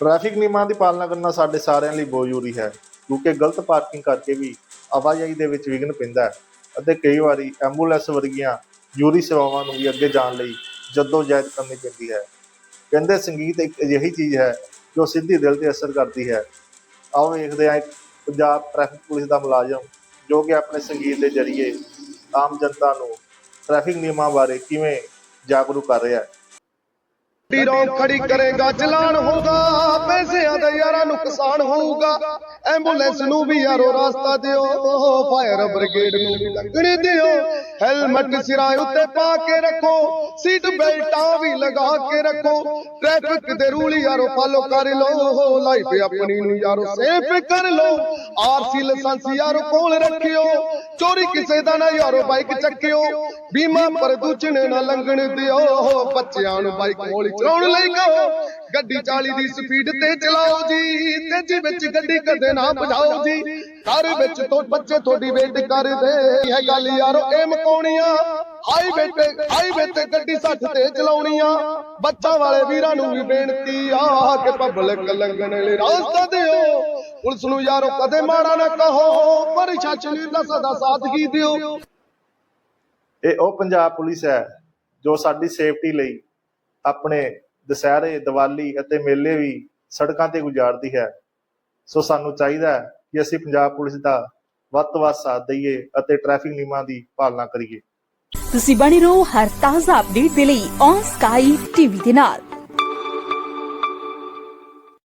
Traffic ਨਿਯਮਾਂ ਦੀ ਪਾਲਣਾ ਕਰਨਾ ਸਾਡੇ ਸਾਰਿਆਂ ਲਈ ਬਹੁਤ ਜ਼ਰੂਰੀ ਹੈ, ਕਿਉਂਕਿ ਗਲਤ ਪਾਰਕਿੰਗ ਕਰਕੇ ਵੀ ਆਵਾਜਾਈ ਦੇ ਵਿੱਚ ਵਿਘਨ ਪੈਂਦਾ ਹੈ ਅਤੇ ਕਈ ਵਾਰੀ ਐਂਬੂਲੈਂਸ ਵਰਗੀਆਂ ਜ਼ਰੂਰੀ ਸੇਵਾਵਾਂ ਨੂੰ ਵੀ ਅੱਗੇ ਜਾਣ ਲਈ ਜਹਿਦ ਕਰਨੀ ਪੈਂਦੀ ਹੈ। ਕਹਿੰਦੇ ਸੰਗੀਤ ਇੱਕ ਅਜਿਹੀ ਚੀਜ਼ ਹੈ ਜੋ ਸਿੱਧੀ ਦਿਲ ਤੇ ਅਸਰ ਕਰਦੀ ਹੈ। ਆਓ ਵੇਖਦੇ ਹਾਂ ਪੰਜਾਬ ਟ੍ਰੈਫਿਕ ਪੁਲਿਸ ਦਾ ਮੁਲਾਜ਼ਮ ਜੋ ਕਿ ਆਪਣੇ ਸੰਗੀਤ ਦੇ ਜ਼ਰੀਏ ਆਮ ਜਨਤਾ ਨੂੰ ਟ੍ਰੈਫਿਕ ਨਿਯਮਾਂ ਬਾਰੇ ਕਿਵੇਂ ਜਾਗਰੂਕ ਕਰ ਰਿਹਾ ਹੈ। ਗੱਡੀ ਰੋਕ ਖੜੀ ਕਰੇਗਾ ਚਲਾਨ ਹੋਊਗਾ, ਪੈਸਿਆਂ ਦਾ ਯਾਰਾਂ ਨੁਕਸਾਨ ਹੋਊਗਾ। ਐਂਬੂਲੈਂਸ ਨੂੰ ਵੀ ਯਾਰੋ ਰਸਤਾ ਦਿਓ, ਫਾਇਰ ਬ੍ਰਿਗੇਡ ਨੂੰ ਵੀ ਲੱਗਣ ਦਿਓ। ਹੈਲਮਟ ਸਿਰਾਂ ਉੱਤੇ ਪਾ ਕੇ ਰੱਖੋ, ਸੀਟ ਬੈਲਟਾਂ ਵੀ ਲਗਾ ਕੇ ਰੱਖੋ। ਟ੍ਰੈਫਿਕ ਦੇ ਰੂਲ ਯਾਰੋ ਫਾਲੋ ਕਰ ਲਓ, ਲਾਈਫ ਆਪਣੀ ਨੂੰ ਯਾਰੋ ਸੇਫ ਕਰ ਲਓ। ਆਰਸੀ ਲਾਇਸੈਂਸ ਯਾਰੋ ਕੋਲ ਰੱਖਿਓ, ਚੋਰੀ ਕਿਸੇ ਦਾ ਨਾ ਯਾਰੋ ਬਾਈਕ ਚੱਕਿਓ। ਬੀਮਾ ਪ੍ਰਦੂਸ਼ਣ ਨਾ ਲੰਘਣ ਦਿਓ, ਬੱਚਿਆਂ ਨੂੰ ਬਾਈਕ ਹੌਲੀ ਚਲਾਉਣ ਲਈ ਕਹੋ ਗੱਡੀ 40 ਦੀ ਸਪੀਡ ਤੇ ਚਲਾਓ ਜੀ ਤੇਜ਼ੀ ਵਿੱਚ ਗੱਡੀ ਕਦੇ ਨਾ ਭਜਾਓ ਜੀ। ਘਰ ਵਿੱਚ ਤੋਂ ਬੱਚੇ ਤੁਹਾਡੀ ਵੇਟ ਕਰਦੇ ਹੈ ਗੱਲ ਯਾਰੋ ਇਹ ਮਕਾਉਣੀਆਂ ਹਾਈਵੇ ਤੇ ਹਾਈਵੇ ਤੇ ਗੱਡੀ 60 ਤੇ ਚਲਾਉਣੀ ਆ। ਬੱਚਾ ਵਾਲੇ ਵੀਰਾਂ ਨੂੰ ਵੀ ਬੇਨਤੀ ਆ ਕਿ ਪਬਲਿਕ ਲੰਘਣ ਲਈ ਰਸਤਾ ਦਿਓ। ਪੁਲਿਸ ਨੂੰ ਯਾਰੋ ਕਦੇ ਮਾੜਾ ਨਾ ਕਹੋ ਪ੍ਰਸ਼ਾਸਨ ਦਾ ਸਦਾ ਸਾਥ ਹੀ ਦਿਓ। ਇਹ ਉਹ ਪੰਜਾਬ ਪੁਲਿਸ ਹੈ ਜੋ ਸਾਡੀ ਸੇਫਟੀ ਲਈ ਆਪਣੇ ਦੁਸਹਿਰੇ, ਦੀਵਾਲੀ ਅਤੇ ਮੇਲੇ ਵੀ ਸੜਕਾਂ ਤੇ ਗੁਜ਼ਾਰਦੀ ਹੈ। ਸੋ ਸਾਨੂੰ ਚਾਹੀਦਾ ਹੈ ਕਿ ਅਸੀਂ ਪੰਜਾਬ ਪੁਲਿਸ ਦਾ ਵੱਧ ਤੋਂ ਵੱਧ ਸਾਥ ਦਈਏ ਅਤੇ ਟ੍ਰੈਫਿਕ ਨਿਯਮਾਂ ਦੀ ਪਾਲਣਾ ਕਰੀਏ। ਤੁਸੀਂ ਬਣੇ ਰਹੋ ਹਰ ਤਾਜ਼ਾ ਅਪਡੇਟ ਦੇ ਲਈ ਔਨ ਸਕਾਈ ਟੀਵੀ ਦੇ ਨਾਲ।